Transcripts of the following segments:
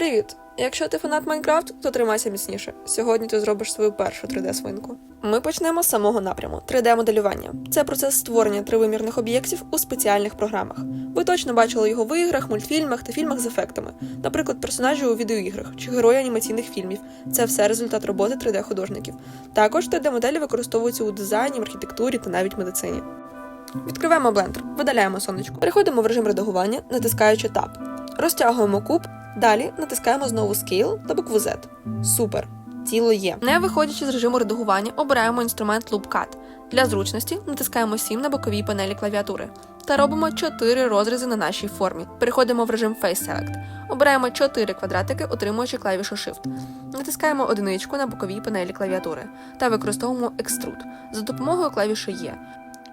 Привіт! Якщо ти фанат Майнкрафт, то тримайся міцніше. Сьогодні ти зробиш свою першу 3D-свинку. Ми почнемо з самого напряму 3D-моделювання. Це процес створення тривимірних об'єктів у спеціальних програмах. Ви точно бачили його в іграх, мультфільмах та фільмах з ефектами, наприклад, персонажі у відеоіграх чи герої анімаційних фільмів. Це все результат роботи 3D-художників. Також 3D-моделі використовуються у дизайні, архітектурі та навіть медицині. Відкриваємо блендер, видаляємо сонечко. Переходимо в режим редагування, натискаючи Tab. Розтягуємо куб, далі натискаємо знову Scale та букву Z. Супер! Тіло є. Не виходячи з режиму редагування, обираємо інструмент Loop Cut. Для зручності натискаємо 7 на боковій панелі клавіатури та робимо 4 розрізи на нашій формі. Переходимо в режим Face Select. Обираємо 4 квадратики, отримуючи клавішу Shift. Натискаємо одиничку на боковій панелі клавіатури та використовуємо Extrude за допомогою клавіші Є.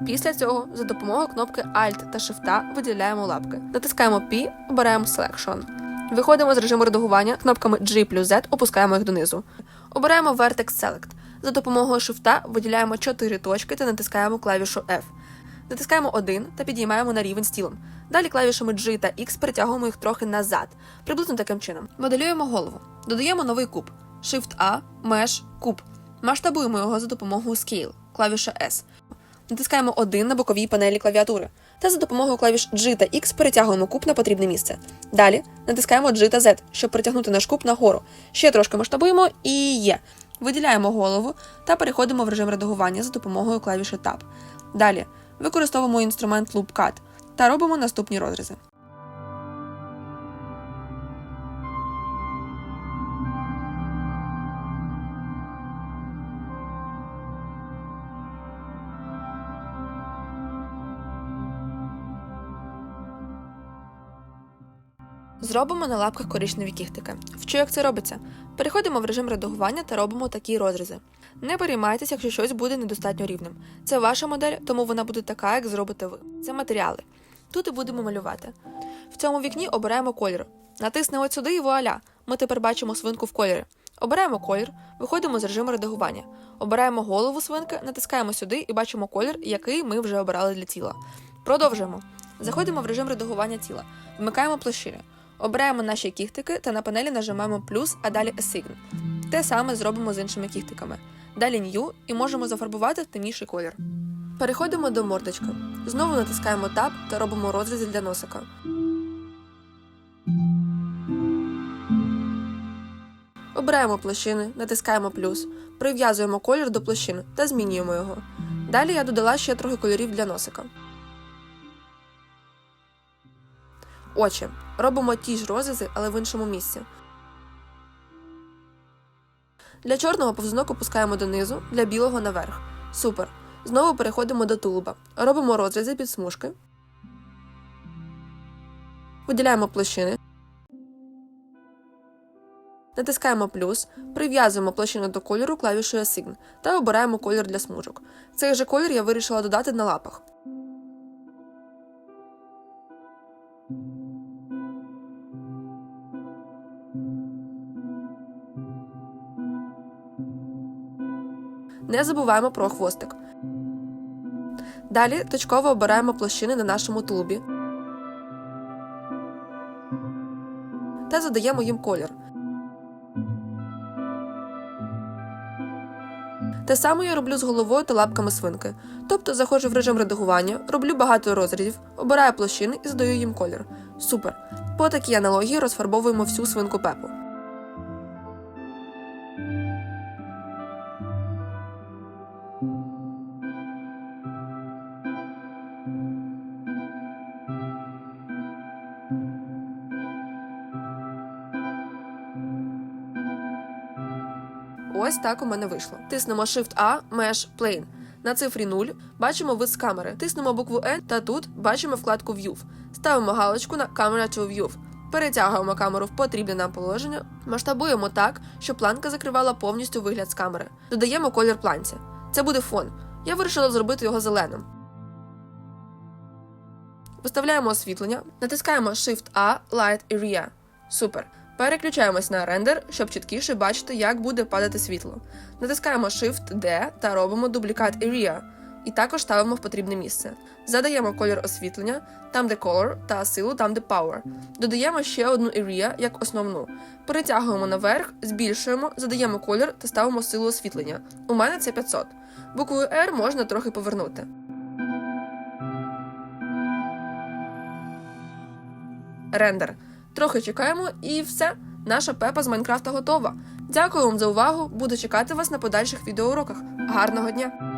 Після цього за допомогою кнопки Alt та Shift виділяємо лапки. Натискаємо P, обираємо Selection. Виходимо з режиму редагування кнопками G плюс Z опускаємо їх донизу. Обираємо Vertex Select. За допомогою Shift виділяємо 4 точки та натискаємо клавішу F. Натискаємо 1 та підіймаємо на рівень з тілом. Далі клавішами G та X перетягуємо їх трохи назад, приблизно таким чином. Моделюємо голову. Додаємо новий куб. Shift-A, Mesh, куб. Масштабуємо його за допомогою Scale, клавіша S. Натискаємо 1 на боковій панелі клавіатури та за допомогою клавіш G та X перетягуємо куб на потрібне місце. Далі натискаємо G та Z, щоб притягнути наш куб нагору. Ще трошки масштабуємо і є. Виділяємо голову та переходимо в режим редагування за допомогою клавіші Tab. Далі використовуємо інструмент Loop Cut та робимо наступні розрізи. Зробимо на лапках коричневі кіхтики. Вчу, як це робиться. Переходимо в режим редагування та робимо такі розрізи. Не переймайтеся, якщо щось буде недостатньо рівним. Це ваша модель, тому вона буде така, як зробите ви. Це матеріали. Тут і будемо малювати. В цьому вікні обираємо колір. Натиснемо от сюди і вуаля. Ми тепер бачимо свинку в кольорі. Обираємо колір, виходимо з режиму редагування. Обираємо голову свинки, натискаємо сюди і бачимо колір, який ми вже обрали для тіла. Продовжуємо. Заходимо в режим редагування тіла, вмикаємо площини. Обираємо наші кіхтики та на панелі нажимаємо плюс, а далі Assign. Те саме зробимо з іншими кіхтиками. Далі New і можемо зафарбувати темніший колір. Переходимо до мордочки. Знову натискаємо Tab та робимо розрізи для носика. Обираємо площини, натискаємо плюс, прив'язуємо колір до площин та змінюємо його. Далі я додала ще трохи кольорів для носика. Очі. Робимо ті ж розрізи, але в іншому місці. Для чорного повзунок опускаємо донизу, для білого наверх. Супер. Знову переходимо до тулуба. Робимо розрізи під смужки. Виділяємо площини. Натискаємо плюс, прив'язуємо площину до кольору клавішою Assign та обираємо колір для смужок. Цей же колір я вирішила додати на лапах. Не забуваємо про хвостик. Далі точково обираємо площини на нашому тулубі та задаємо їм колір. Те саме я роблю з головою та лапками свинки. Тобто заходжу в режим редагування, роблю багато розрізів, обираю площини і задаю їм колір. Супер! По такій аналогії розфарбовуємо всю свинку пепу. Ось так у мене вийшло. Тиснемо Shift-A, Mesh, Plane. На цифрі 0 бачимо вид з камери. Тиснемо букву N та тут бачимо вкладку View. Ставимо галочку на Camera to View. Перетягуємо камеру в потрібне нам положення, масштабуємо так, щоб планка закривала повністю вигляд з камери. Додаємо колір планці. Це буде фон. Я вирішила зробити його зеленим. Виставляємо освітлення, натискаємо Shift-A, Light Area. Супер. Переключаємось на рендер, щоб чіткіше бачити, як буде падати світло. Натискаємо Shift-D та робимо дублікат Area. і також ставимо в потрібне місце. Задаємо колір освітлення, там де color, та силу там де power. Додаємо ще одну area як основну. Перетягуємо наверх, збільшуємо, задаємо колір та ставимо силу освітлення. У мене це 500. Буквою R можна трохи повернути. Рендер. Трохи чекаємо і все. Наша пепа з Майнкрафта готова. Дякую вам за увагу. Буду чекати вас на подальших відеоуроках. Гарного дня!